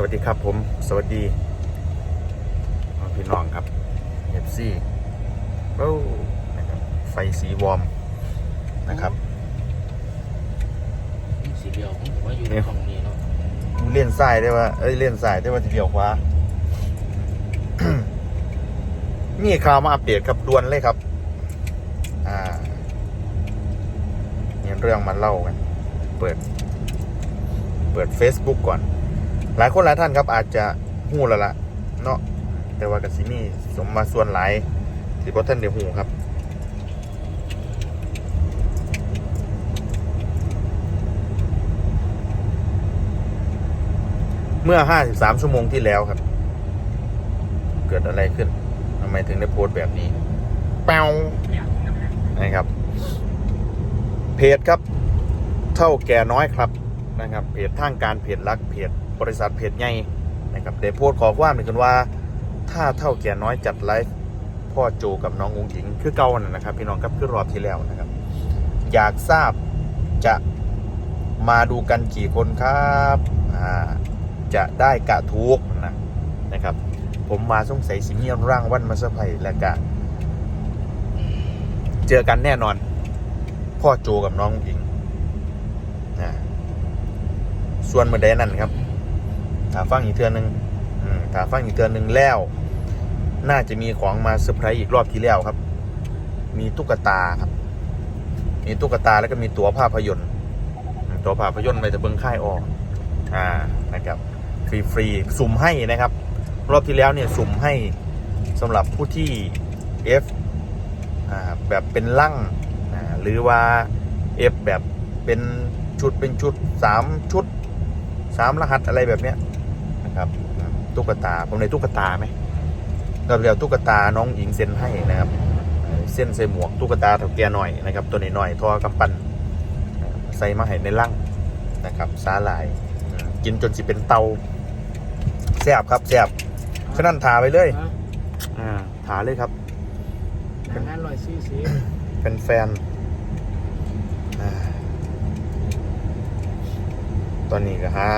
สวัสดีครับผมสวัสดีพี่น้องครับเอฟซีโอ้นะครับไฟสีวอร์มนะครับสีเดียวผมว่าอยู่เนี่ยตรงนี้เนาะเลี่ยนซ้ายได้ว่าเอ้ยเลี่ยนซ้ายได้ว่าทีเดียวขวามีข่าวมาอัปเดตครับด่วนเลยครับ อ่ามีเรื่องมาเล่ากัน เปิด เปิด Facebook ก่อน หลายคนหลายท่านครับอาจจะหู้แล้วละเนาะแต่ว่ากสิมีนี่สมมาส่วนหลายที่พ่ท่านเดี๋ยวหูครับเมื่อ 53 ชั่วโมงที่แล้วครับ เกิดอะไรขึ้น ทำไมถึงได้โพสต์แบบนี้แป้วนะครับ เพจครับ เท่าแก่น้อยครับ นะครับ เพจทางการ เพจรัก เพจ บริษัทเพจใหญ่นะครับได้โพสต์ขอความหนึ่งกันว่า ถ้าเท่าแก่น้อยจัดไลฟ์พ่อโจกับน้ององหญิงคือเก่านั่นนะครับ พี่น้องครับคือรอบที่แล้วนะครับ อยากทราบจะมาดูกันกี่คนครับอ่าจะได้กะทุกนะนะครับ ผมมาสงสัยสิเมียร่างวันมาสะไพและกะ เจอกันแน่นอน พ่อโจกับน้องหญิงนะส่วนเมื่อใดนั่นครับ ถ้าฟังอีกเทือนหนึ่งถ้าฟังอีกเทือนหนึ่งแล้ว น่าจะมีของมาเซอร์ไพรส์อีกรอบที่แล้วครับ มีตุ๊กตาครับ มีตุ๊กตาแล้วก็มีตั๋วภาพยนตร์ ตั๋วภาพยนตร์ไปจะเบิ้งค่ายออกอ่านะครับฟรีฟรีๆสุ่มให้นะครับ รอบที่แล้วเนี่ยสุ่มให้สำหรับผู้ที่ F อ่าแบบเป็นลั่งหรือว่า F แบบเป็นชุดเป็นชุดสามชุดสามรหัสอะไรแบบเนี้ย นะครับอืมตุ๊กตาผมในตุ๊กตาไหมเราเรียกตุ๊กตาน้องหญิงเซ็นให้นะครับเอ่อเส้นใส่หมวกตุ๊กตาเถาแก่หน่อยนะครับ ตัวนี้หน่อยทอกำปั้นนะครับใส่มาให้ในลั่งนะครับสาหร่ายอืมกินจนสิเป็นเตาแซ่บครับแซ่บฉะนั้นทาไปเลยฮะอ่าถาเลยครับหนังงานลอยซี่สีเป็นแฟนอ่าตอนนี้ก็ฮะ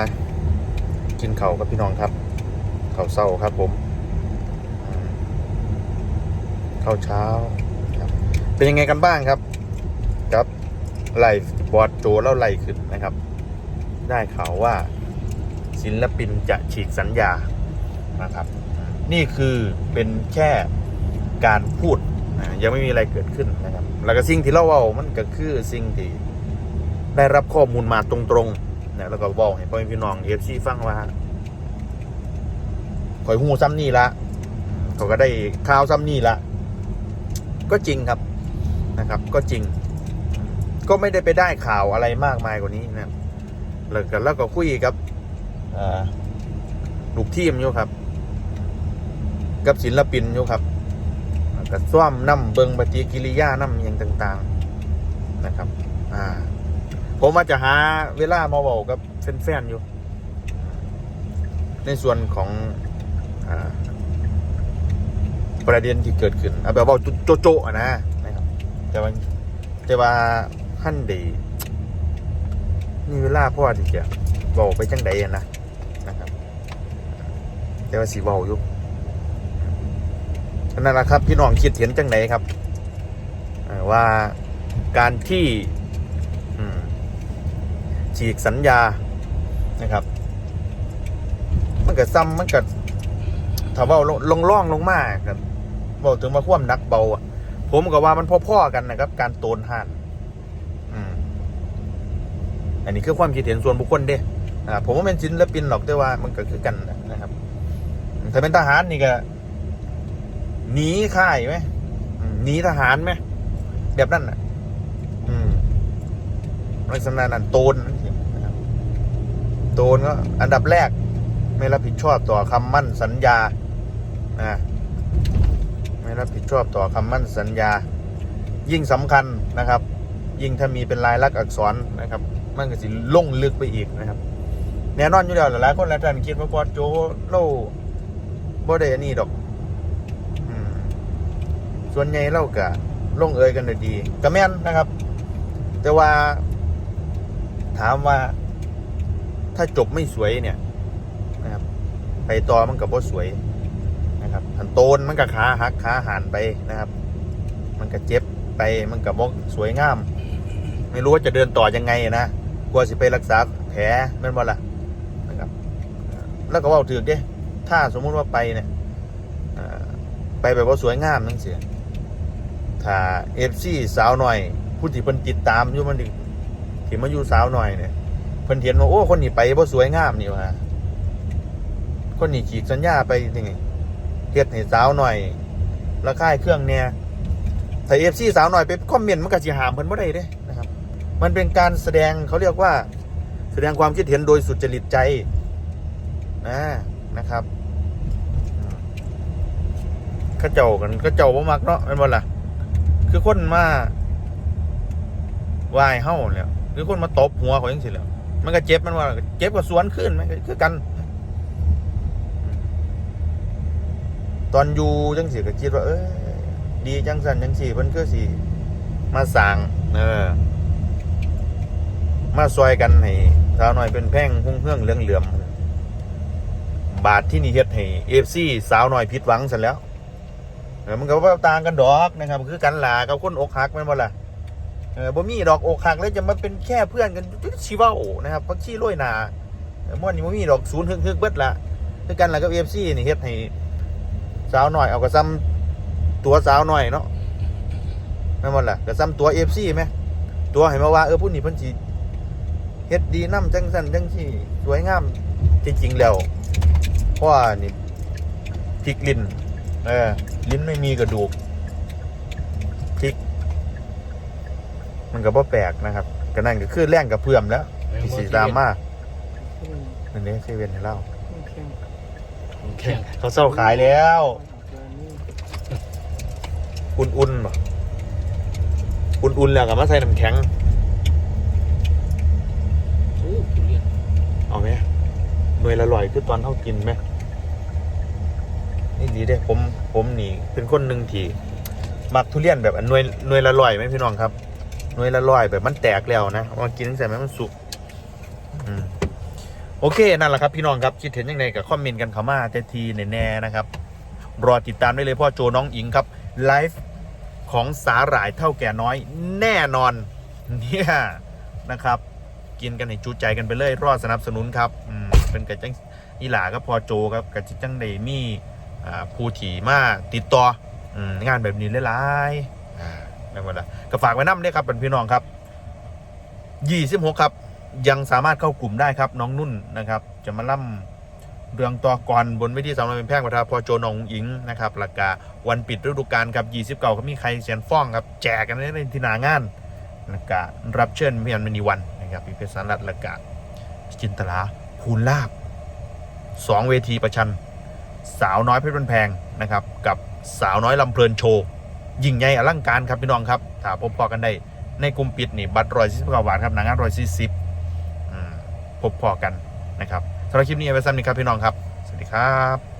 กินเข่ากับพี่น้องครับเข่าเศร้าครับผมอ่าข้าวเช้าครับ เป็นยังไงกันบ้างครับ ครับไล่บอดโจแล้วไล่ขึ้นนะครับ ได้ข่าวว่าศิลปินจะฉีกสัญญานะครับ นี่คือเป็นแค่การพูดนะยังไม่มีอะไรเกิดขึ้นนะครับ แล้วก็สิ่งที่เราเอามันก็คือสิ่งที่ได้รับข้อมูลมาตรงๆ นะแล้วก็บอกให้พ่อแม่พี่น้องเอฟซีฟังว่าข่อยหูซ้ำนี่ละเขาก็ได้ข่าวซ้ำนี่ละก็จริงครับนะครับ ก็จริง ก็ไม่ได้ไปได้ข่าวอะไรมากมายกว่านี้นะครับแล้วก็แล้วก็คุยกับลูกทีมอยู่ครับ กับศิลปินอยู่ครับกับซ่อมน้ำเบิงปฏิกิริยาน้ำอย่างต่าง ๆ นะครับ อ่า ผมอาจจะหาเวลามาบอกกับแฟนๆอยู่ ในส่วนของอประเด็นที่เกิดขึ้นเอาแบบว่าโจโจะๆอะนะนะครับ แต่ว่าแต่ว่าขั้นดีมีเวลาพ่อที่จะบอกไปจังใดนะนะครับ แต่ว่าสีเบาอยู่นั่นแหละครับ พี่น้องคิดเห็นจังไหนครับว่าการที่ ฉีกสัญญานะครับ มันก็ซ้ำมันก็ถ้าเว่าลงล่องลงมากันบอกถึงว่าความนักเบาอะ ผมก็ว่ามันพ่อๆกันนะครับ การโตนห่านอันนี้คือความคิดเห็นส่วนบุคคลเด้อ่าผมว่าเป็นศิลปินหรอกแต่ว่ามันก็คือกันนะครับถ้าเป็นทหารนี่ก็หนีค่ายไหมหนีทหารไหมแบบนั้นอะอืมในสำนักนั้นโตน โตนก็อันดับแรก ไม่รับผิดชอบต่อคำมั่นสัญญานะไม่รับผิดชอบต่อคำมั่นสัญญา ยิ่งสำคัญนะครับ ยิ่งถ้ามีเป็นลายลักษณ์อักษรนะครับ มันก็สิล่งลึกไปอีกนะครับ แน่นอนอยู่แล้วหลายคนหลายท่านคิดว่าบอสโจโลบ่ได้อันนี้ดอกส่วนใหญ่เราก็ลงเอยกันด้ดีก็แม่นนะครับ แต่ว่าถามว่า ถ้าจบไม่สวยเนี่ยนะครับไปต่อมันกับบ่สวยนะครับหันโตนมันกับขาหักขาหันไปนะครับ มันก็เจ็บไปมันกับบ่สวยงาม ไม่รู้ว่าจะเดินต่อยังไงนะกลัวสิไปรักษาแผลแม่นบ่ล่ะนะครับ แล้วก็เว่าถือเด้ถ้าสมมุติว่าไปเนี่ยไปแบบว่าสวยงามนั่นเสียถ้าเอฟซีสาวหน่อยผู้ที่เพิ่นติดตามอยู่มันดิที่มาอยู่สาวหน่อยเนี่ย พิ่นเห็นว่าโอ้คนนี้ไปบ่สวยงามนี่ว่าคนนี้ขีดสัญญาไปยังไงเฮ็ดให้สาวหน่อยราคายเครื่องเนี่ยถ้าเอฟซีสาวหน่อยไปคอมเมนต์มันก็สิหามเพิ่นบ่ได้เด้นะครับ มันเป็นการแสดงเขาเรียกว่า แสดงความคิดเห็นโดยสุจริตใจนะนะครับข้าเจ้ากันเข้าเจ้าบ่มักเนาะเป็นบ่ล่ะ คือคนมาวายเฮาแล้วคือคนมาตบหัวเขาจังซี่แล้ว มันก็เจ็บมันว่าเจ็บก็สวนขึ้นมันก็คือกัน ตอนอยู่จังซี่ก็คิดว่า เอ้ดีจังสันจังซี่เพิ่นคือสิมาสร้างเออ มาซอยกันให้สาวหน้อยเป็นแพ่งหุ่งเฮื่องเหลืองเหลื่อมบาทที่นี่เฮ็ดให้เอฟซีสาวหน่อยผิดหวังซะแล้วมันก็ว่าต่างกันดอกนะครับ คือกันหลากับคนอกหักแม่นบ่ล่ะ เออบ่มีดอกอกหักแล้วจะมาเป็นแค่เพื่อนกันชีว่าโอนะครับพักชีโรยหนาเออม่วนนี่บ่มีดอกศูนย์ฮึกฮึกเบิดละคือกันล่ะกับ FC นี่เฮ็ดให้สาวหน่อยเอากระซ้ำตัวสาวหน่อยเนาะแม่นบ่ล่ะกระซ้ำตัว FC ไหมตัวให้มาว่าเออผู้นี้เพิ่นสิเฮ็ดดีนำจังซั่นจังซี่สวยงามจริงๆแล้วเพราะว่านี่พริกลิ้นเออลิ้นไม่มีกระดูกพริก มันก็บ่แปลกนะครับก็นั่นก็คือแรงกับเพื่อมแล้วที่สีดราม่านั่นนี่เซเว่นให้เล่าแข่งเขาเศร้าขายแล้ว อุ่นๆบ่อุ่นๆแล้วก็มาใส่น้ำแข็งโอ้ทุเรียนเอาไหมหน่วยละลอยคือตอนเขากินไหมนี่ดีเด้ผมผมนี่เป็นคนหนึ่งที่มักทุเรียนแบบอันหน่วยหน่วยละลอยไหมพี่น้องครับ หน่วยละลอยแบบมันแตกแล้วนะมากินตั้งแต่มันสุกโอเค นั่นแหละครับพี่น้องครับคิดเห็นยังไงกับคอมเมนต์กันเข้ามาแต่ทีแน่ๆนะครับ รอติดตามได้เลยพ่อโจน้องอิงครับไลฟ์ของสาหร่ายเท่าแก่น้อยแน่นอนเนี่ยนะครับ กินกันให้จูใจกันไปเลยรอดสนับสนุนครับอืมเป็นกระจังอีหลาก็พอโจครับกระจิจังได้มีอ่าผู้ถี่มาติดต่ออืมงานแบบนี้หลายๆ อ่าไม่หมดละก็ฝากไว้น้ำด้วยครับเป็นพี่น้องครับยี่สิบหกครับ ยังสามารถเข้ากลุ่มได้ครับ น้องนุ่นนะครับ จะมาล่ำเรื่องต่อก่อนบนเวทีสาวน้อยเป็นแพ่งประทาพอโจน้องอิงนะครับหลักกาวันปิดฤดูกาลครับยี่สิบเก้าก็มีใครเสียนฟ้องครับแจกกันในที่นางานแล้วก็รับเชิญพี่อันมณีวันนะครับพี่เพชรสารรัตน์แล้วก็จินตลาภูลลาบสองเวทีประชัน สาวน้อยเพชรบันแพงนะครับ กับสาวน้อยลำเพลินโชว์ ยิ่งใหญ่อลังการครับพี่น้องครับถ้าพบพอกันได้ในกลุ่มปิดนี่บัตรร้อยสิบกว่าบาทครับหนังงานร้อยสี่สิบพบพอกันนะครับสำหรับคลิปนี้เอาไว้ซ้ำนี้ครับพี่น้องครับ สวัสดีครับ